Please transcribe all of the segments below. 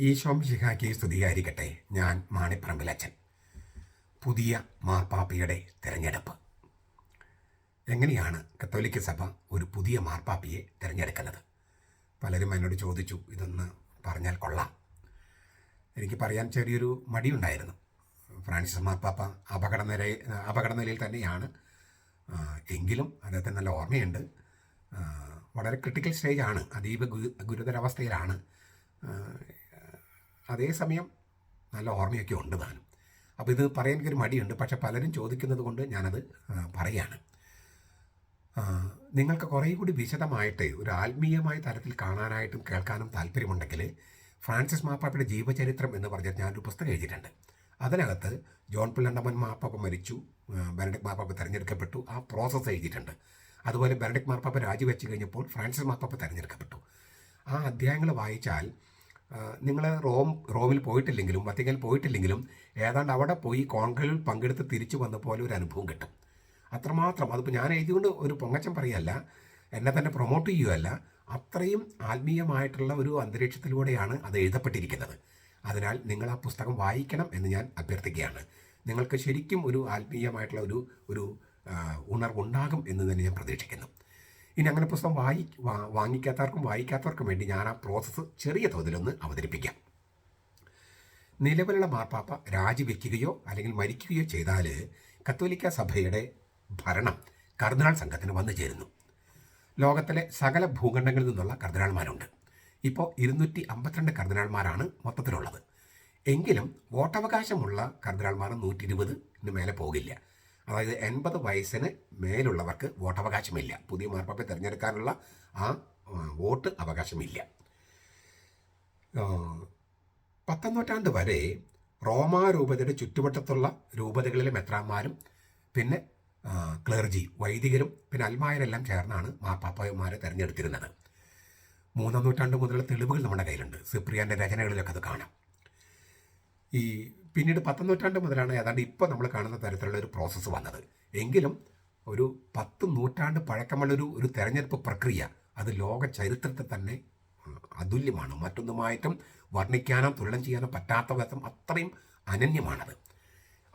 ഈശോം ശിഹാക്കി സ്തുതിയായിരിക്കട്ടെ. ഞാൻ മാണിപ്പറമ്പിലച്ചൻ പുതിയ മാർപ്പാപ്പയുടെ തിരഞ്ഞെടുപ്പ്. എങ്ങനെയാണ് കത്തോലിക്ക സഭ ഒരു പുതിയ മാർപ്പാപ്പയെ തിരഞ്ഞെടുക്കുന്നത്? പലരും എന്നോട് ചോദിച്ചു ഇതൊന്ന് പറഞ്ഞാൽ കൊള്ളാം. എനിക്ക് പറയാൻ ചെറിയൊരു മടിയുണ്ടായിരുന്നു. ഫ്രാൻസിസ് മാർപ്പാപ്പ അപകടനില അപകടനിലയിൽ തന്നെയാണ്. എങ്കിലും അദ്ദേഹത്തിന് നല്ല ഓർമ്മയുണ്ട്. വളരെ ക്രിട്ടിക്കൽ സ്റ്റേജാണ് അതീവ ഗുരുതരവസ്ഥയിലാണ്. അതേസമയം നല്ല ഓർമ്മയൊക്കെ ഉണ്ട് താനും. അപ്പോൾ ഇത് പറയാൻ എനിക്കൊരു മടിയുണ്ട്. പക്ഷെ പലരും ചോദിക്കുന്നത് കൊണ്ട് ഞാനത് പറയാണ്. നിങ്ങൾക്ക് കുറേ കൂടി വിശദമായിട്ട് ഒരു ആത്മീയമായ തലത്തിൽ കാണാനായിട്ടും കേൾക്കാനും താല്പര്യമുണ്ടെങ്കിൽ ഫ്രാൻസിസ് മാപ്പാപ്പയുടെ ജീവചരിത്രം എന്ന് പറഞ്ഞാൽ ഞാനൊരു പുസ്തകം എഴുതിയിട്ടുണ്ട്. അതിനകത്ത് ജോൺ പിള്ളണ്ടമൻ മാപ്പാപ്പ മരിച്ചു ബെനഡിക് മാപ്പാപ്പ തിരഞ്ഞെടുക്കപ്പെട്ടു ആ പ്രോസസ്സ് എഴുതിയിട്ടുണ്ട്. അതുപോലെ ബെനഡിക് മാപ്പാപ്പ രാജിവെച്ച് കഴിഞ്ഞപ്പോൾ ഫ്രാൻസിസ് മാപ്പാപ്പ തിരഞ്ഞെടുക്കപ്പെട്ടു. ആ അധ്യായങ്ങൾ വായിച്ചാൽ നിങ്ങൾ റോം റോമിൽ പോയിട്ടില്ലെങ്കിലും വത്തിക്കാൻ പോയിട്ടില്ലെങ്കിലും ഏതാണ്ട് അവിടെ പോയി കോൺക്ലേവിൽ പങ്കെടുത്ത് തിരിച്ചു വന്ന പോലെ ഒരു അനുഭവം കിട്ടും. അത്രമാത്രം. അതിപ്പോൾ ഞാൻ എഴുതിക്കൊണ്ട് ഒരു പൊങ്ങച്ചം പറയല്ല എന്നെ തന്നെ പ്രൊമോട്ട് ചെയ്യുകയല്ല അത്രയും ആത്മീയമായിട്ടുള്ള ഒരു അന്തരീക്ഷത്തിലൂടെയാണ് അത് എഴുതപ്പെട്ടിരിക്കുന്നത്. അതിനാൽ നിങ്ങൾ ആ പുസ്തകം വായിക്കണം എന്ന് ഞാൻ അഭ്യർത്ഥിക്കുകയാണ്. നിങ്ങൾക്ക് ശരിക്കും ഒരു ആത്മീയമായിട്ടുള്ള ഒരു ഒരു ഉണർവുണ്ടാകും എന്ന് തന്നെ ഞാൻ പ്രതീക്ഷിക്കുന്നു. ഇനി അങ്ങനെ പുസ്തകം വായി വാങ്ങിക്കാത്തവർക്കും വായിക്കാത്തവർക്കും വേണ്ടി ഞാൻ ആ പ്രോസസ്സ് ചെറിയ തോതിലൊന്ന് അവതരിപ്പിക്കാം. നിലവിലുള്ള മാർപ്പാപ്പ രാജിവെക്കുകയോ അല്ലെങ്കിൽ മരിക്കുകയോ ചെയ്താൽ കത്തോലിക്ക സഭയുടെ ഭരണം കർദിനാൾ സംഘത്തിന് വന്നു ചേരുന്നു. ലോകത്തിലെ സകല ഭൂഖണ്ഡങ്ങളിൽ നിന്നുള്ള കർദിനാൾമാരുണ്ട് ഇപ്പോൾ ഇരുന്നൂറ്റി അമ്പത്തിരണ്ട് കർദിനാൾമാരാണ് മൊത്തത്തിലുള്ളത്. എങ്കിലും വോട്ടവകാശമുള്ള കർദിനാൾമാർ നൂറ്റി ഇരുപതിന് മേലെ പോകില്ല. അതായത് എൺപത് വയസ്സിന് മേലുള്ളവർക്ക് വോട്ടവകാശമില്ല. പുതിയ മാർപ്പാപ്പയെ തിരഞ്ഞെടുക്കാനുള്ള ആ വോട്ട് അവകാശമില്ല. പത്താം നൂറ്റാണ്ട് വരെ റോമാ രൂപതയുടെ ചുറ്റുവട്ടത്തുള്ള രൂപതകളിലെ മെത്രാന്മാരും പിന്നെ ക്ലർജി വൈദികരും പിന്നെ അൽമായരെല്ലാം ചേർന്നാണ് മാർപ്പാപ്പയന്മാരെ തിരഞ്ഞെടുത്തിരുന്നത്. മൂന്നാം നൂറ്റാണ്ട് മുതലുള്ള തെളിവുകൾ നമ്മുടെ കയ്യിലുണ്ട്. സിപ്രിയാന്റെ രചനകളിലൊക്കെ അത് കാണാം. ഈ പിന്നീട് പത്താം നൂറ്റാണ്ട് മുതലാണ് ഏതാണ്ട് ഇപ്പോൾ നമ്മൾ കാണുന്ന തരത്തിലുള്ള ഒരു പ്രോസസ്സ് വന്നത്. എങ്കിലും ഒരു പത്ത് നൂറ്റാണ്ട് പഴക്കമുള്ളൊരു ഒരു തെരഞ്ഞെടുപ്പ് പ്രക്രിയ അത് ലോക ചരിത്രത്തെ തന്നെ അതുല്യമാണ്. മറ്റൊന്നുമായിട്ടും വർണിക്കാനോ തുലനം ചെയ്യാനോ പറ്റാത്ത വിധം അത്രയും അനന്യമാണത്.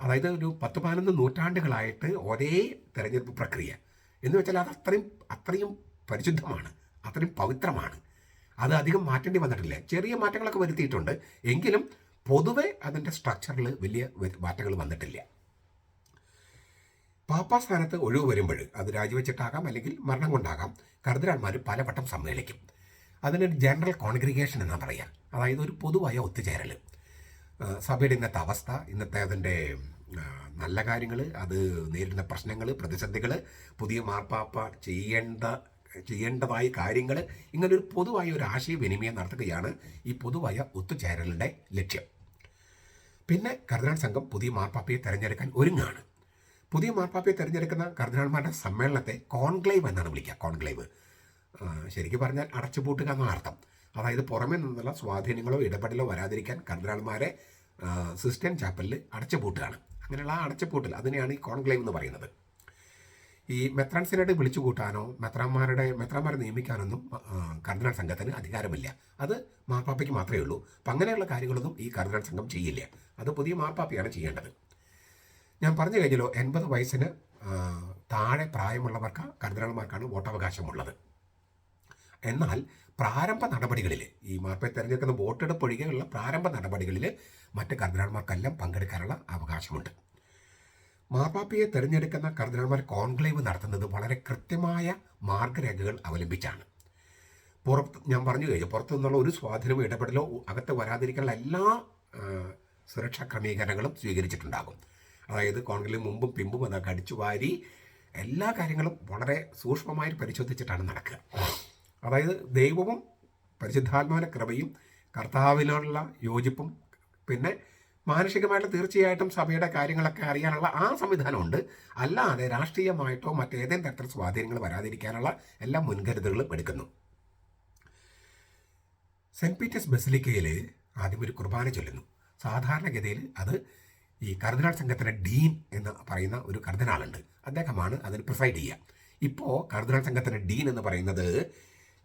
അതായത് ഒരു പത്ത് പതിനൊന്ന് നൂറ്റാണ്ടുകളായിട്ട് ഒരേ തെരഞ്ഞെടുപ്പ് പ്രക്രിയ. എന്ന് വെച്ചാൽ അത് അത്രയും അത്രയും പരിശുദ്ധമാണ് അത്രയും പവിത്രമാണ്. അത് അധികം മാറ്റേണ്ടി വന്നിട്ടില്ല. ചെറിയ മാറ്റങ്ങളൊക്കെ വരുത്തിയിട്ടുണ്ട്. എങ്കിലും പൊതുവെ അതിന്റെ സ്ട്രക്ചറിൽ വലിയ മാറ്റങ്ങൾ വന്നിട്ടില്ല. പാപ്പാ സ്ഥാനത്ത് ഒഴിവ് വരുമ്പോൾ അത് രാജിവെച്ചിട്ടാകാം അല്ലെങ്കിൽ മരണം കൊണ്ടാകാം. കർദിനാൾമാർ പലവട്ടം സമ്മേളിക്കും. അതിനൊരു ജനറൽ കോൺഗ്രിഗേഷൻ എന്നാണ് പറയുക അതായത് ഒരു പൊതുവായ ഒത്തുചേരൽ സഭയുടെ ഇന്നത്തെ അവസ്ഥ ഇന്നത്തെ അതിന്റെ നല്ല കാര്യങ്ങൾ അത് നേരിടുന്ന പ്രശ്നങ്ങൾ പ്രതിസന്ധികൾ പുതിയ മാർപ്പാപ്പ ചെയ്യേണ്ട ചെയ്യേണ്ടതായ കാര്യങ്ങൾ ഇങ്ങനൊരു പൊതുവായ ഒരു ആശയവിനിമയം നടത്തുകയാണ് ഈ പൊതുവായ ഒത്തുചേരലിന്റെ ലക്ഷ്യം. പിന്നെ കർദിനാൾ സംഘം പുതിയ മാർപ്പാപ്പയെ തിരഞ്ഞെടുക്കാൻ ഒരുങ്ങാണ്. പുതിയ മാർപ്പാപ്പയെ തിരഞ്ഞെടുക്കുന്ന കർദിനാൾമാരുടെ സമ്മേളനത്തെ കോൺക്ലേവ് എന്നാണ് വിളിക്കുക കോൺക്ലേവ്. ശരിക്കും പറഞ്ഞാൽ അടച്ചുപൂട്ടുക എന്നാണ് അർത്ഥം. അതായത് പുറമേ നിന്നുള്ള സ്വാധീനങ്ങളോ ഇടപെടലോ വരാതിരിക്കാൻ കർദിനാൾമാരെ സിസ്റ്റൻ ചാപ്പലിൽ അടച്ചുപൂട്ടുകയാണ്. അങ്ങനെയുള്ള ആ അടച്ചുപൂട്ടൽ അതിനെയാണ് ഈ കോൺക്ലേവ് എന്ന് പറയുന്നത്. ഈ മെത്രാൻസിനായിട്ട് വിളിച്ചു കൂട്ടാനോ മെത്രാന്മാരുടെ മെത്രാന്മാരെ നിയമിക്കാനൊന്നും കർദിനാൾ സംഘത്തിന് അധികാരമില്ല. അത് മാർപ്പാപ്പയ്ക്ക് മാത്രമേ ഉള്ളൂ. അപ്പം അങ്ങനെയുള്ള കാര്യങ്ങളൊന്നും ഈ കർദിനാൾ സംഘം ചെയ്യില്ല. അത് പുതിയ മാർപ്പാപ്പിയാണ് ചെയ്യേണ്ടത്. ഞാൻ പറഞ്ഞു കഴിഞ്ഞല്ലോ എൺപത് വയസ്സിന് താഴെ പ്രായമുള്ളവർക്ക് കർദിനാൾമാർക്കാണ് വോട്ടവകാശമുള്ളത്. എന്നാൽ പ്രാരംഭ നടപടികളിൽ ഈ മാർപ്പയെ തിരഞ്ഞെടുക്കുന്ന വോട്ടെടുപ്പ് ഒഴികെയുള്ള പ്രാരംഭ നടപടികളിൽ മറ്റ് കർദിനാൾമാർക്കെല്ലാം പങ്കെടുക്കാനുള്ള അവകാശമുണ്ട്. മാർപ്പാപ്പയെ തിരഞ്ഞെടുക്കുന്ന കർദിനാൾമാർ കോൺക്ലേവ് നടത്തുന്നത് വളരെ കൃത്യമായ മാർഗരേഖകൾ അവലംബിച്ചാണ്. പുറത്ത് ഞാൻ പറഞ്ഞു കഴിഞ്ഞു പുറത്തു നിന്നുള്ള ഒരു സ്വാധീനമോ ഇടപെടലോ അകത്ത് വരാതിരിക്കാനുള്ള എല്ലാ സുരക്ഷാ ക്രമീകരണങ്ങളും സ്വീകരിച്ചിട്ടുണ്ടാകും. അതായത് കോൺഗ്രസ് മുമ്പും പിമ്പും അതൊക്കെ അടിച്ചു വാരി എല്ലാ കാര്യങ്ങളും വളരെ സൂക്ഷ്മമായി പരിശോധിച്ചിട്ടാണ് നടക്കുക. അതായത് ദൈവവും പരിശുദ്ധാത്മാവിന്റെ കൃപയും കർത്താവിനോടുള്ള യോജിപ്പും പിന്നെ മാനുഷികമായിട്ട് തീർച്ചയായിട്ടും സഭയുടെ കാര്യങ്ങളൊക്കെ അറിയാനുള്ള ആ സംവിധാനമുണ്ട്. അല്ലാതെ രാഷ്ട്രീയമായിട്ടോ മറ്റേതെങ്കിലും തരത്തിൽ സ്വാധീനങ്ങൾ വരാതിരിക്കാനുള്ള എല്ലാ മുൻകരുതലുകളും എടുക്കുന്നു. സെന്റ് പീറ്റേഴ്സ് ബസിലിക്കയിൽ ആദ്യം ഒരു കുർബാന ചൊല്ലുന്നു. സാധാരണഗതിയിൽ അത് ഈ കർദിനാൾ സംഘത്തിന്റെ ഡീൻ എന്ന് പറയുന്ന ഒരു കർദിനാളുണ്ട്. അദ്ദേഹമാണ് അതിന് പ്രിസൈഡ് ചെയ്യുക. ഇപ്പോൾ കർദിനാൾ സംഘത്തിന്റെ ഡീൻ എന്ന് പറയുന്നത്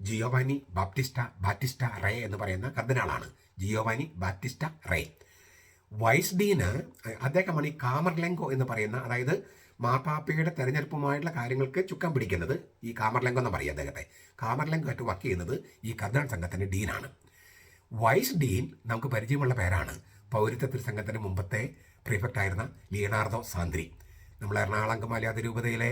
ജിയോവാനി ബാപ്റ്റിസ്റ്റ ബാറ്റിസ്റ്റ റേ എന്ന് പറയുന്ന കർദിനാളാണ്. Giovanni Battista Re. Vice dean അദ്ദേഹമാണ് ഈ കാമർലെങ്കോ എന്ന് പറയുന്ന അതായത് മാർപ്പാപ്പയുടെ തെരഞ്ഞെടുപ്പുമായിട്ടുള്ള കാര്യങ്ങൾക്ക് ചുക്കാൻ പിടിക്കുന്നത് ഈ കാമർലെങ്കോ എന്ന് പറയും അദ്ദേഹത്തെ. കാമർലെങ്കോ ആയിട്ട് വർക്ക് ചെയ്യുന്നത് ഈ കർദിനാൾ സംഘത്തിന്റെ ഡീനാണ്. വൈസ് ഡീൻ നമുക്ക് പരിചയമുള്ള പേരാണ്. പൗരത്വ തിരുസംഘത്തിന് മുമ്പത്തെ പ്രീഫെക്റ്റ് ആയിരുന്ന ലിയനാർദോ സാന്ദ്രി. നമ്മൾ എറണാകുളം അങ്കമാലി അതിരൂപതയിലെ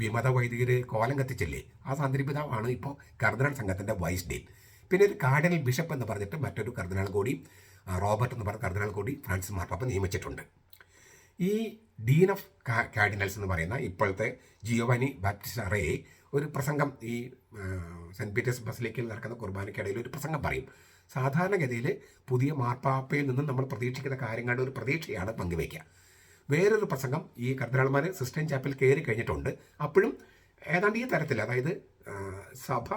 വിമത വൈദികര് കോലം കത്തിച്ചില്ലേ? ആ സാന്ദ്രി പിതാവാണ് ഇപ്പോൾ കർദിനാൾ സംഘത്തിന്റെ വൈസ് ഡീൻ പിന്നെ ഒരു കാർഡിനൽ ബിഷപ്പ് എന്ന് പറഞ്ഞിട്ട് മറ്റൊരു കർദിനാൾ കൂടി റോബർട്ട് എന്ന് പറഞ്ഞ കർദിനാൾ കൂടി ഫ്രാൻസിസ് മാർപ്പാപ്പ നിയമിച്ചിട്ടുണ്ട്. ഈ ഡീൻ ഓഫ് കാർഡിനൽസ് എന്ന് പറയുന്ന ഇപ്പോഴത്തെ ജിയോവാനി ബാപ്റ്റിസ്റ്റ് റേ ഒരു പ്രസംഗം ഈ സെന്റ് പീറ്റേഴ്സ് ബസിലേക്കിൽ നടക്കുന്ന കുർബാനയ്ക്കിടയിൽ ഒരു പ്രസംഗം പറയും. സാധാരണഗതിയിൽ പുതിയ മാർപ്പാപ്പയിൽ നിന്നും നമ്മൾ പ്രതീക്ഷിക്കുന്ന കാര്യങ്ങളുടെ ഒരു പ്രതീക്ഷയാണ് പങ്കുവയ്ക്കുക. വേറൊരു പ്രസംഗം ഈ കർദ്ദനാൾമാർ സിസ്റ്റം ചാപ്പിൽ കയറി കഴിഞ്ഞിട്ടുണ്ട്. അപ്പോഴും ഏതാണ്ട് ഈ തരത്തിൽ അതായത് സഭ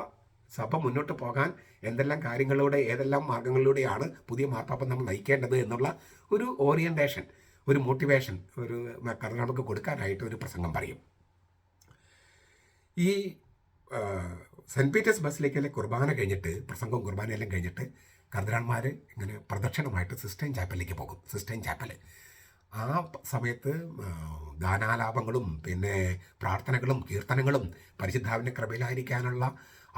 സഭ മുന്നോട്ട് പോകാൻ എന്തെല്ലാം കാര്യങ്ങളിലൂടെ ഏതെല്ലാം മാർഗങ്ങളിലൂടെയാണ് പുതിയ മാർപ്പാപ്പ നമ്മൾ നയിക്കേണ്ടത് എന്നുള്ള ഒരു ഓറിയന്റേഷൻ ഒരു മോട്ടിവേഷൻ ഒരു കർദ്ദനാൾക്ക് കൊടുക്കാനായിട്ട് ഒരു പ്രസംഗം പറയും. ഈ സെന്റ് പീറ്റേഴ്സ് ബസിലേക്കിലെ കുർബാന കഴിഞ്ഞിട്ട് പ്രസംഗവും കുർബാനയെല്ലാം കഴിഞ്ഞിട്ട് കർദിനാൾമാർ ഇങ്ങനെ പ്രദക്ഷിണമായിട്ട് സിസ്റ്റൈൻ ചാപ്പലിലേക്ക് പോകും സിസ്റ്റൈൻ ചാപ്പൽ. ആ സമയത്ത് ഗാനാലാപങ്ങളും പിന്നെ പ്രാർത്ഥനകളും കീർത്തനങ്ങളും പരിശുദ്ധാവിന്റെ കൃപയിലായിരിക്കാനുള്ള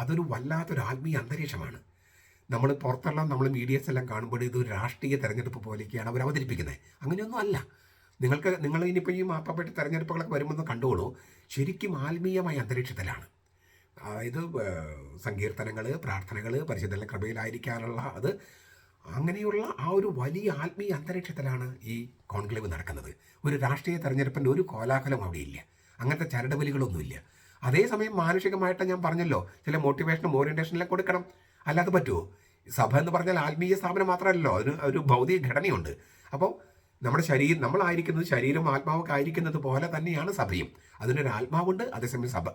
അതൊരു വല്ലാത്തൊരു ആത്മീയ അന്തരീക്ഷമാണ്. നമ്മൾ പുറത്തുള്ള നമ്മൾ മീഡിയസ് എല്ലാം കാണുമ്പോൾ ഇത് ഒരു രാഷ്ട്രീയ തെരഞ്ഞെടുപ്പ് പോലെയൊക്കെയാണ് അവർ അവതരിപ്പിക്കുന്നത്. അങ്ങനെയൊന്നും അല്ല. നിങ്ങൾക്ക് നിങ്ങൾ ഇനിയിപ്പോൾ ഈ മാപ്പപ്പെട്ട് തെരഞ്ഞെടുപ്പുകളൊക്കെ വരുമ്പോൾ കണ്ടുകൊള്ളൂ ശരിക്കും ആത്മീയമായ അന്തരീക്ഷത്തിലാണ്. അതായത് സങ്കീർത്തനങ്ങൾ പ്രാർത്ഥനകൾ പരിശുദ്ധ കൃപയിലായിരിക്കാനുള്ള അത് അങ്ങനെയുള്ള ആ ഒരു വലിയ ആത്മീയ അന്തരീക്ഷത്തിലാണ് ഈ കോൺക്ലേവ് നടക്കുന്നത്. ഒരു രാഷ്ട്രീയ തെരഞ്ഞെടുപ്പിന്റെ ഒരു കോലാഹലം അവിടെയില്ല. അങ്ങനത്തെ ചരടുവലികളൊന്നുമില്ല. അതേസമയം മാനുഷികമായിട്ട് ഞാൻ പറഞ്ഞല്ലോ ചില മോട്ടിവേഷനും ഓറിയന്റേഷനിലും കൊടുക്കണം. അല്ലാതെ പറ്റുമോ സഭ എന്ന് പറഞ്ഞാൽ ആത്മീയ സ്ഥാപനം മാത്രമല്ലല്ലോ അതിന് ഒരു ഭൗതിക ഘടനയുണ്ട്. അപ്പോൾ നമ്മുടെ ശരീരം നമ്മളായിരിക്കുന്നത് ശരീരം ആത്മാവൊക്കെ ആയിരിക്കുന്നത് പോലെ തന്നെയാണ് സഭയും. അതിനൊരു ആത്മാവുണ്ട് അതേസമയം സഭ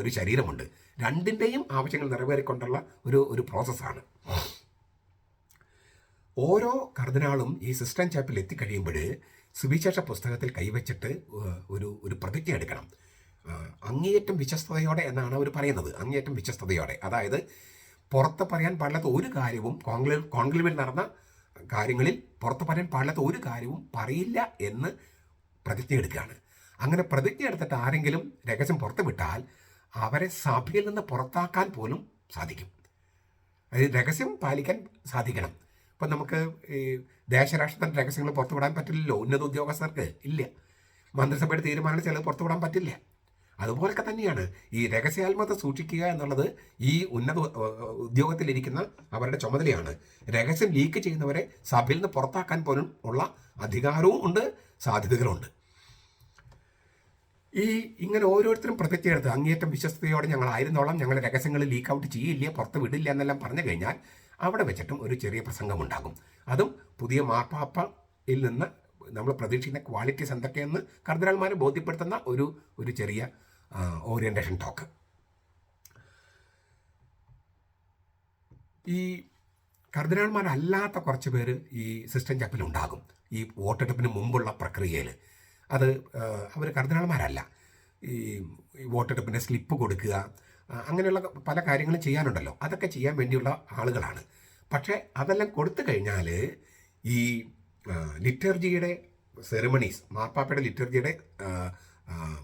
ഒരു ശരീരമുണ്ട്. രണ്ടിന്റെയും ആവശ്യങ്ങൾ നിറവേറിക്കൊണ്ടുള്ള ഒരു ഒരു പ്രോസസ്സാണ് ഓരോ കർദിനാളും ഈ സിസ്റ്റം ചാപ്പിൽ എത്തിക്കഴിയുമ്പോൾ സുവിശേഷ പുസ്തകത്തിൽ കൈവച്ചിട്ട് ഒരു ഒരു പ്രതിജ്ഞ എടുക്കണം. അങ്ങേയറ്റം വിശ്വസ്തയോടെ എന്നാണ് അവർ പറയുന്നത്. അങ്ങേയറ്റം വിശ്വസ്തയോടെ അതായത് പുറത്ത് പറയാൻ പാടില്ലാത്ത ഒരു കാര്യവും കോൺക്ലേവ് കോൺക്ലേവിൽ നടന്ന കാര്യങ്ങളിൽ പുറത്ത് പറയാൻ പാടില്ലാത്ത ഒരു കാര്യവും പറയില്ല എന്ന് പ്രതിജ്ഞ എടുക്കുകയാണ്. അങ്ങനെ പ്രതിജ്ഞ എടുത്തിട്ട് ആരെങ്കിലും രഹസ്യം പുറത്ത് വിട്ടാൽ അവരെ സഭയിൽ നിന്ന് പുറത്താക്കാൻ പോലും സാധിക്കും. അതായത് രഹസ്യം പാലിക്കാൻ സാധിക്കണം. ഇപ്പം നമുക്ക് ഈ ദേശരാഷ്ട്രത്തിന്റെ രഹസ്യങ്ങൾ പുറത്തുവിടാൻ പറ്റില്ലല്ലോ. ഉന്നത ഉദ്യോഗസ്ഥർക്ക് ഇല്ല. മന്ത്രിസഭയുടെ തീരുമാനം ചിലത് പുറത്തുവിടാൻ പറ്റില്ല. അതുപോലൊക്കെ തന്നെയാണ് ഈ രഹസ്യാത്മത സൂക്ഷിക്കുക എന്നുള്ളത് ഈ ഉന്നത ഉദ്യോഗത്തിലിരിക്കുന്ന അവരുടെ ചുമതലയാണ്. രഹസ്യം ലീക്ക് ചെയ്യുന്നവരെ സഭയിൽ നിന്ന് പുറത്താക്കാൻ പോലും ഉള്ള അധികാരവും ഉണ്ട് സാധ്യതകളുണ്ട് ഈ ഇങ്ങനെ ഓരോരുത്തരും പ്രതിജ്ഞ എടുത്ത് അങ്ങേയറ്റം വിശ്വസ്തയോടെ ഞങ്ങളായിരുന്നോളം ഞങ്ങൾ രഹസ്യങ്ങൾ ലീക്ക് ഔട്ട് ചെയ്യില്ല പുറത്ത് വിടില്ല എന്നെല്ലാം പറഞ്ഞു കഴിഞ്ഞാൽ അവിടെ വെച്ചിട്ടും ഒരു ചെറിയ പ്രസംഗമുണ്ടാകും അതും പുതിയ മാർപ്പാപ്പയിൽ നിന്ന് നമ്മൾ പ്രതീക്ഷിക്കുന്ന ക്വാളിറ്റീസ് എന്തൊക്കെയെന്ന് കർദിനാൾമാരെ ബോധ്യപ്പെടുത്തുന്ന ഒരു ഒരു ചെറിയ ഓറിയന്റേഷൻ ടോക്ക് ഈ കർദിനാൾമാരല്ലാത്ത കുറച്ച് പേര് ഈ സിസ്റ്റം ചപ്പിൽ ഉണ്ടാകും ഈ വോട്ടെടുപ്പിന് മുമ്പുള്ള പ്രക്രിയയിൽ അത് അവർ കർദിനാൾമാരല്ല. ഈ വോട്ടെടുപ്പിന്റെ സ്ലിപ്പ് കൊടുക്കുക അങ്ങനെയുള്ള പല കാര്യങ്ങളും ചെയ്യാനുണ്ടല്ലോ. അതൊക്കെ ചെയ്യാൻ വേണ്ടിയുള്ള ആളുകളാണ്. പക്ഷേ അതെല്ലാം കൊടുത്തു കഴിഞ്ഞാൽ ഈ ലിറ്റർജിയുടെ സെറിമണീസ് മാർപ്പാപ്പയുടെ ലിറ്റർജിയുടെ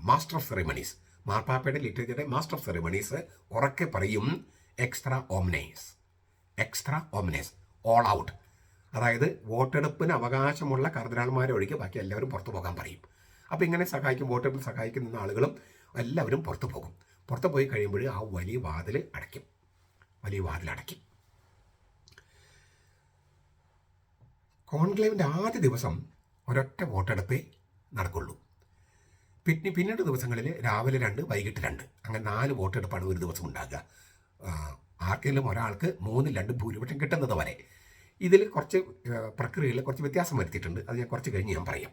മാസ്റ്റർ ഓഫ് സെറിമണീസ് മാർപ്പാപ്പയുടെ ലിറ്റർജിയുടെ മാസ്റ്റർ ഓഫ് സെറിമണീസ് ഉറക്കെ പറയും extra omnes extra omnes all out അതായത് വോട്ടെടുപ്പിന് അവകാശമുള്ള കർദിനാൾമാരെ ഒഴികെ ബാക്കി എല്ലാവരും പുറത്തു പോകാൻ പറയും. അപ്പോൾ ഇങ്ങനെ സഹായിക്കും വോട്ടെടുപ്പിൽ സഹായിക്കുന്ന ആളുകളും എല്ലാവരും പുറത്തു പോകും. പുറത്ത് പോയി കഴിയുമ്പോൾ ആ വലിയ വാതിൽ അടയ്ക്കും. വലിയ വാതിൽ അടയ്ക്കും. കോൺക്ലേവിന്റെ ആദ്യ ദിവസം ഒരൊറ്റ വോട്ടെടുപ്പേ നടക്കുള്ളൂ. പിന്നെ പിന്നീട് ദിവസങ്ങളിൽ രാവിലെ രണ്ട് വൈകിട്ട് രണ്ട്. അങ്ങനെ നാല് വോട്ടെടുപ്പാണ് ഒരു ദിവസം ഉണ്ടാകുക. ആർക്കെങ്കിലും ഒരാൾക്ക് മൂന്നിൽ രണ്ട് ഭൂരിപക്ഷം കിട്ടുന്നത് വരെ. ഇതിൽ കുറച്ച് പ്രക്രിയയിൽ കുറച്ച് വ്യത്യാസം വരുത്തിയിട്ടുണ്ട്. അത് ഞാൻ കുറച്ച് കഴിഞ്ഞ് ഞാൻ പറയാം.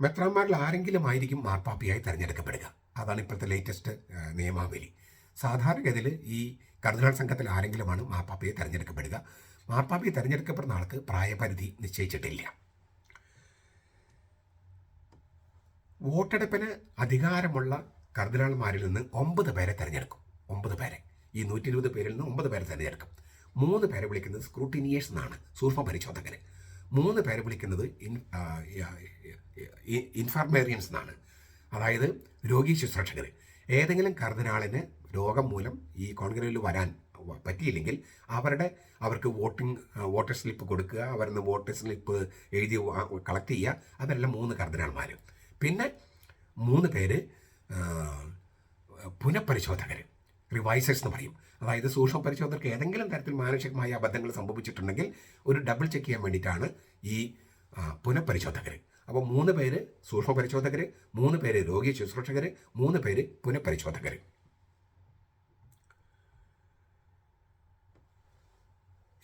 മെത്രാന്മാരിൽ ആരെങ്കിലും ആയിരിക്കും മാർപ്പാപ്പിയായി തിരഞ്ഞെടുക്കപ്പെടുക. അതാണ് ഇപ്പോഴത്തെ ലേറ്റസ്റ്റ് നിയമാവലി. സാധാരണഗതിയിൽ ഈ കർദിനാൾ സംഘത്തിൽ ആരെങ്കിലുമാണ് മാർപ്പാപ്പയെ തിരഞ്ഞെടുക്കപ്പെടുക. മാർപ്പാപ്പയെ തിരഞ്ഞെടുക്കപ്പെടുന്ന ആൾക്ക് പ്രായപരിധി നിശ്ചയിച്ചിട്ടില്ല. വോട്ടെടുപ്പിന് അധികാരമുള്ള കർദിനാൾമാരിൽ നിന്ന് ഒമ്പത് പേരെ തിരഞ്ഞെടുക്കും. ഒമ്പത് പേരെ. ഈ നൂറ്റി ഇരുപത് പേരിൽ നിന്ന് ഒമ്പത് പേരെ തിരഞ്ഞെടുക്കും. മൂന്ന് പേരെ വിളിക്കുന്നത് സ്ക്രൂട്ടിനിയേഴ്സ് എന്നാണ് സൂക്ഷ്മ പരിശോധകർ മൂന്ന് പേരെ വിളിക്കുന്നത് ഇൻ ഇൻഫർമേറിയൻസ് എന്നാണ്. അതായത് രോഗി ശുശ്രൂഷകർ ഏതെങ്കിലും കർദിനാളിന് രോഗം മൂലം ഈ കോൺഗ്രസിൽ വരാൻ പറ്റിയില്ലെങ്കിൽ അവരുടെ അവർക്ക് വോട്ടിംഗ് വോട്ടർ സ്ലിപ്പ് കൊടുക്കുക അവരുടെ വോട്ടർ സ്ലിപ്പ് എഴുതി കളക്ട് ചെയ്യുക അതെല്ലാം മൂന്ന് കർദിനാൾമാർ പിന്നെ മൂന്ന് പേര് പുനഃപരിശോധകർ റിവൈസേഴ്സ് എന്ന് പറയും. അതായത് സൂക്ഷ്മ പരിശോധകർക്ക് ഏതെങ്കിലും തരത്തിൽ മാനസികമായ അബദ്ധങ്ങൾ സംഭവിച്ചിട്ടുണ്ടെങ്കിൽ ഒരു ഡബിൾ ചെക്ക് ചെയ്യാൻ വേണ്ടിയിട്ടാണ് ഈ പുനഃപരിശോധകർ. അപ്പോൾ മൂന്ന് പേര് സൂക്ഷ്മ പരിശോധകർ മൂന്ന് പേര് രോഗി ശുശ്രൂഷകർ മൂന്ന് പേര് പുനഃപരിശോധകർ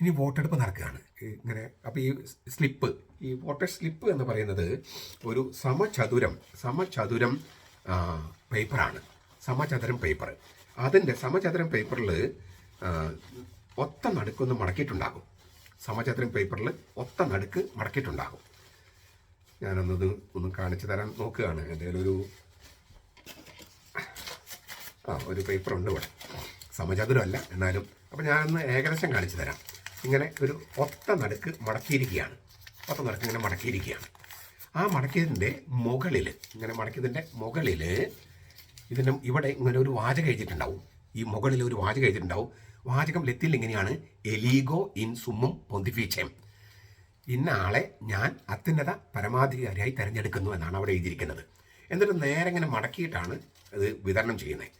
ഇനി വോട്ടെടുപ്പ് നടക്കുകയാണ്. ഇങ്ങനെ അപ്പോൾ ഈ സ്ലിപ്പ് ഈ വോട്ടർ സ്ലിപ്പ് എന്ന് പറയുന്നത് ഒരു സമചതുരം സമചതുരം പേപ്പറാണ്. സമചതുരം പേപ്പർ അതിന്റെ സമചതുരം പേപ്പറിൽ ഒത്ത നടുക്കൊന്ന് മടക്കിയിട്ടുണ്ടാകും. സമചതുരം പേപ്പറിൽ ഒത്ത നടുക്ക് മടക്കിയിട്ടുണ്ടാകും. ഞാനൊന്നത് ഒന്ന് കാണിച്ചു തരാൻ നോക്കുകയാണ്. എന്തെങ്കിലും ഒരു ആ ഒരു പേപ്പർ ഉണ്ട് ഇവിടെ. സമചതുരമല്ല എന്നാലും. അപ്പോൾ ഞാനൊന്ന് ഏകദേശം കാണിച്ചു തരാം. ഇങ്ങനെ ഒരു ഒത്ത നടുക്ക് മടക്കിയിരിക്കുകയാണ്. ഒത്ത നടുക്ക് ഇങ്ങനെ മടക്കിയിരിക്കുകയാണ്. ആ മടക്കിയതിന്റെ മുകളിൽ ഇങ്ങനെ മടക്കിയതിന്റെ മുകളിൽ ഇതിന്റെ ഇവിടെ ഇങ്ങനെ ഒരു വാചകം എഴുതിയിട്ടുണ്ടാവും. ഈ മുകളിൽ ഒരു വാചകം എഴുതിയിട്ടുണ്ടാവും. വാചകം ലത്തിൽ ഇങ്ങനെയാണ് എലീഗോ ഇൻ സുമ്മും പൊന്തിഫീച്ചയം ഇന്ന ആളെ ഞാൻ അത്യുന്നത പരമാധികാരിയായി തിരഞ്ഞെടുക്കുന്നു എന്നാണ് അവിടെ എഴുതിയിരിക്കുന്നത്. എന്നിട്ട് നേരെ ഇങ്ങനെ മടക്കിയിട്ടാണ് ഇത് വിതരണം ചെയ്യുന്നത്.